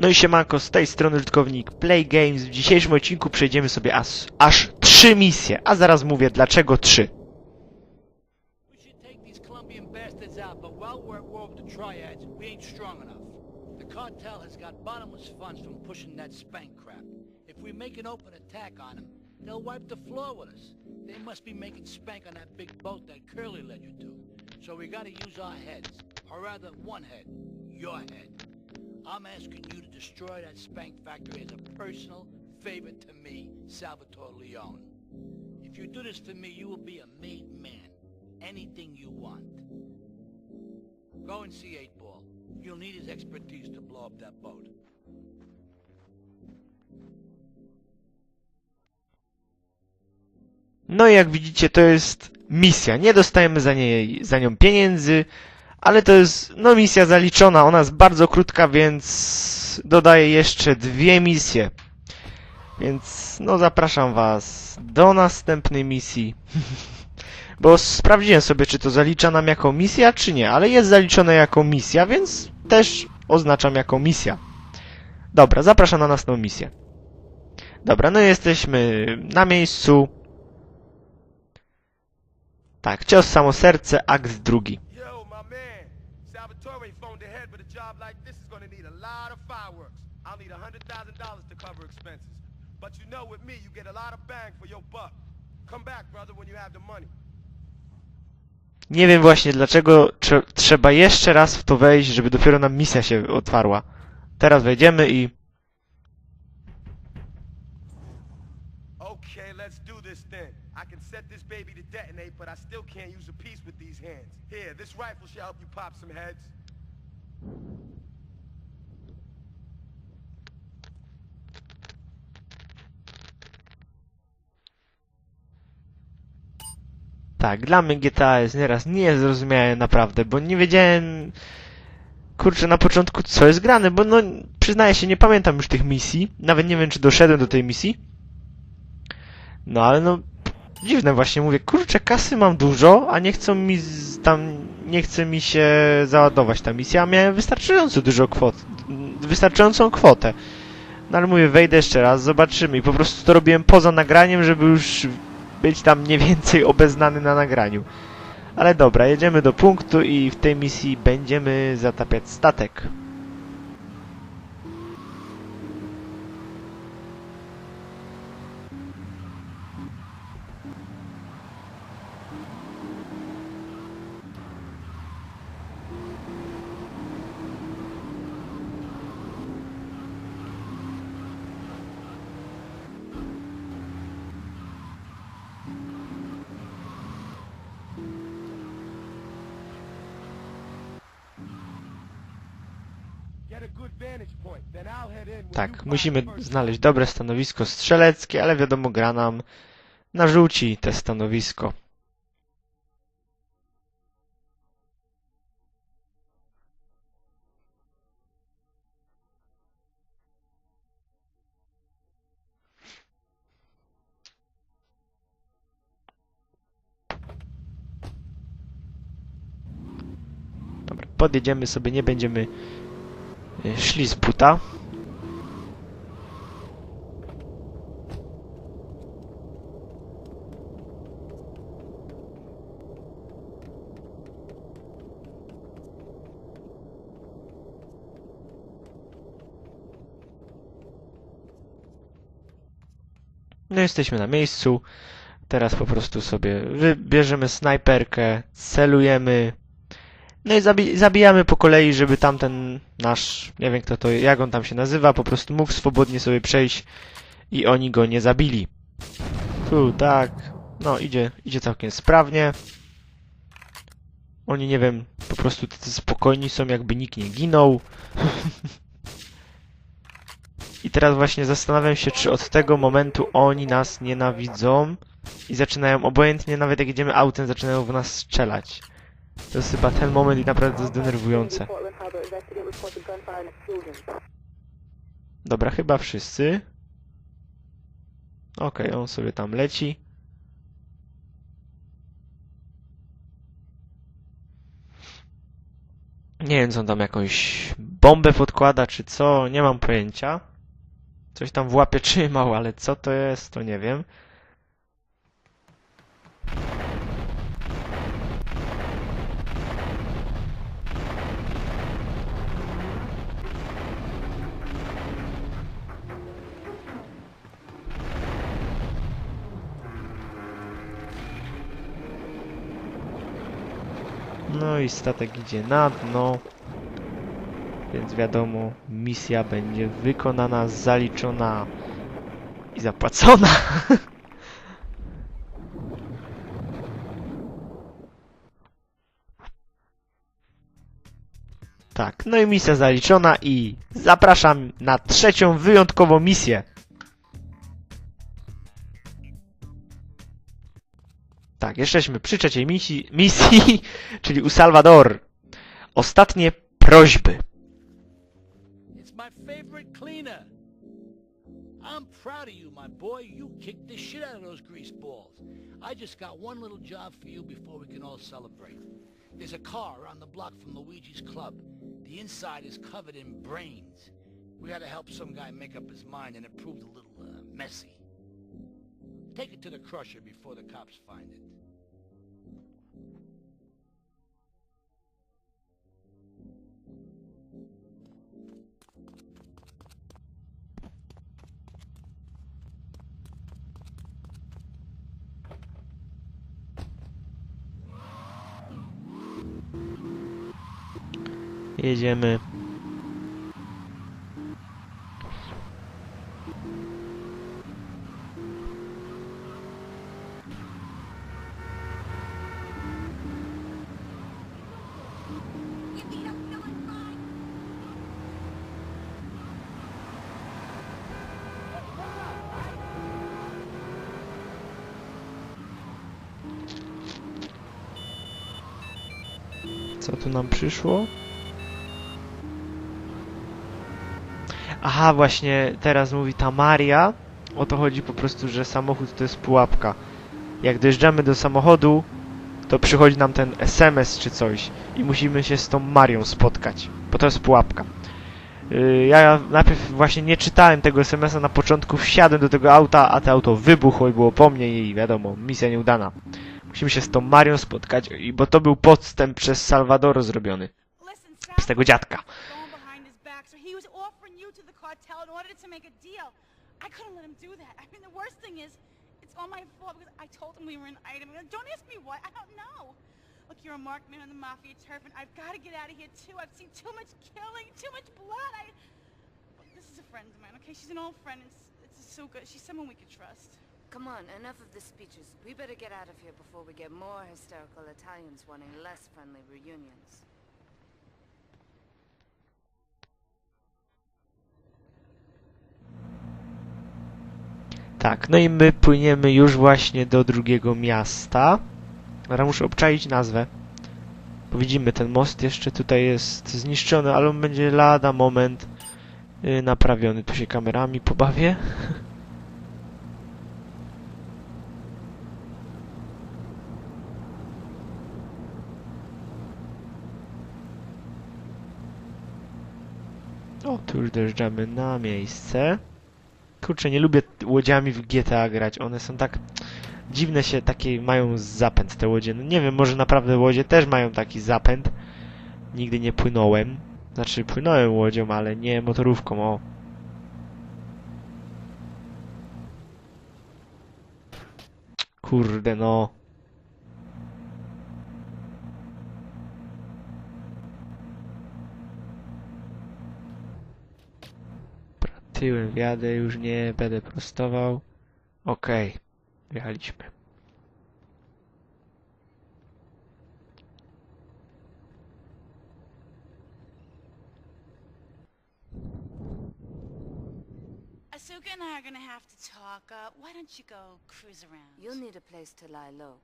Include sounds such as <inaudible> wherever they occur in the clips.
No i siemanko, z tej strony użytkownik Play Games. W dzisiejszym odcinku przejdziemy sobie aż, aż trzy misje, a zaraz mówię dlaczego trzy. They'll wipe the floor with us. They must be making spank on that big boat that Curly led you to. So we gotta use our heads. Or rather, one head. Your head. I'm asking you to destroy that spank factory as a personal favor to me, Salvatore Leone. If you do this for me, you will be a made man. Anything you want. Go and see 8 Ball. You'll need his expertise to blow up that boat. No jak widzicie, to jest misja. Nie dostajemy za, niej, za nią pieniędzy, ale to jest no misja zaliczona. Ona jest bardzo krótka, więc dodaję jeszcze dwie misje. Więc no zapraszam was do następnej misji. <laughs> Bo sprawdziłem sobie, czy to zalicza nam jako misja, czy nie, ale jest zaliczone jako misja, więc też oznaczam jako misja. Dobra, zapraszam na następną misję. Dobra, no jesteśmy na miejscu. Tak, cios samo serce, akt drugi. Job like this is gonna need a lot of fireworks. I'll need a hundred thousand dollars to cover expenses. But you know with me, you get a lot of bang for your buck. Come back, brother, when you have the money. Nie wiem właśnie dlaczego trze trzeba jeszcze raz w to wejść, żeby dopiero nam misja się otwarła. Teraz wejdziemy i... Okay, let's do this then. I can set this baby to detonate, but I still can't use a piece with these hands. Here, this rifle should help you pop some heads. Tak, dla mnie GTA jest nieraz niezrozumiałe naprawdę, bo nie wiedziałem... Kurczę, na początku co jest grane, bo no, przyznaję się, nie pamiętam już tych misji. Nawet nie wiem, czy doszedłem do tej misji. No, ale no, dziwne właśnie, mówię, kurczę, kasy mam dużo, a nie chcą mi tam, nie chce mi się załadować ta misja, miałem wystarczająco dużo kwot, wystarczającą kwotę. No ale mówię, wejdę jeszcze raz, zobaczymy i po prostu to robiłem poza nagraniem, żeby już być tam mniej więcej obeznany na nagraniu. Ale dobra, jedziemy do punktu i w tej misji będziemy zatapiać statek. Tak, musimy znaleźć dobre stanowisko strzeleckie, ale wiadomo, gra nam narzuci te stanowisko. Podjedziemy sobie, nie będziemy szli z buta. No jesteśmy na miejscu. Teraz po prostu sobie wybierzemy snajperkę, celujemy. No i zabi zabijamy po kolei, żeby tamten nasz, nie wiem kto to, jak on tam się nazywa, po prostu mógł swobodnie sobie przejść i oni go nie zabili. Tu, tak. No, idzie, idzie całkiem sprawnie. Oni, nie wiem, po prostu tacy spokojni są, jakby nikt nie ginął. <laughs> I teraz właśnie zastanawiam się, czy od tego momentu oni nas nienawidzą i zaczynają, obojętnie nawet jak jedziemy autem, zaczynają w nas strzelać. To jest chyba ten moment i naprawdę to jest denerwujące. Portland Harbor investigate reports of gunfire and explosions. Dobra, chyba wszyscy. Okej, on sobie tam leci. Nie wiem, co on tam jakąś bombę podkłada, czy co, nie mam pojęcia. Coś tam w łapie trzymał, ale co to jest, to nie wiem. No i statek idzie na dno. Więc wiadomo, misja będzie wykonana, zaliczona i zapłacona. <laughs> Tak, no i misja zaliczona i zapraszam na trzecią wyjątkową misję. Tak, jesteśmy przy trzeciej misji, misji <laughs> czyli u Salvador. Ostatnie prośby. It's my favorite cleaner. I'm proud of you, my boy. You kicked the shit out of those grease balls. I just got one little job for you before we can all celebrate. There's a car around the block from Luigi's club. The inside is covered in brains. We had help some guy make up his mind and it proved a little uh, messy. Take it to the crusher before the cops find it. Jedziemy. Co tu nam przyszło? Aha, właśnie teraz mówi ta Maria. O to chodzi po prostu, że samochód to jest pułapka. Jak dojeżdżamy do samochodu, to przychodzi nam ten SMS czy coś i musimy się z tą Marią spotkać, bo to jest pułapka. Yy, Ja najpierw właśnie nie czytałem tego SMS-a na początku, wsiadłem do tego auta, a to auto wybuchło i było po mnie i wiadomo, misja nieudana. Musimy się z tą Marią spotkać, bo to był podstęp przez Salvadoro zrobiony, z tego dziadka. In order to make a deal. I couldn't let him do that. I mean, the worst thing is, it's all my fault because I told him we were an item. Don't ask me why. I don't know. Look, you're a marked man on the mafia turf, and I've got to get out of here too. I've seen too much killing, too much blood. I. Look, this is a friend of mine. Okay, she's an old friend. It's it's so good. She's someone we could trust. Come on, enough of the speeches. We better get out of here before we get more hysterical Italians wanting less friendly reunions. Tak, no i my płyniemy już właśnie do drugiego miasta. Ale muszę obczaić nazwę. Bo widzimy, ten most jeszcze tutaj jest zniszczony, ale on będzie lada moment yy, naprawiony. Tu się kamerami pobawię. <laughs> O, tu już dojeżdżamy na miejsce. Kurczę, nie lubię łodziami w GTA grać. One są tak dziwne się, takie mają zapęd te łodzie. No nie wiem, może naprawdę łodzie też mają taki zapęd. Nigdy nie płynąłem. Znaczy, płynąłem łodzią, ale nie motorówką, o. Kurde, no. Tyłem wjadę, już nie będę prostował. Okej, wjechaliśmy. Asuka and I are gonna have to talk. Uh, why don't you go cruise around? You'll need a place to lie low.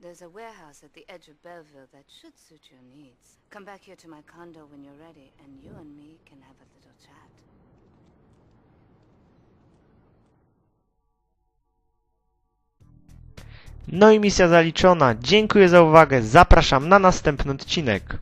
There's a warehouse at the edge of Belleville that should suit your needs. Come back here to my condo when you're ready, and you and me can have a little chat. No i misja zaliczona. Dziękuję za uwagę. Zapraszam na następny odcinek.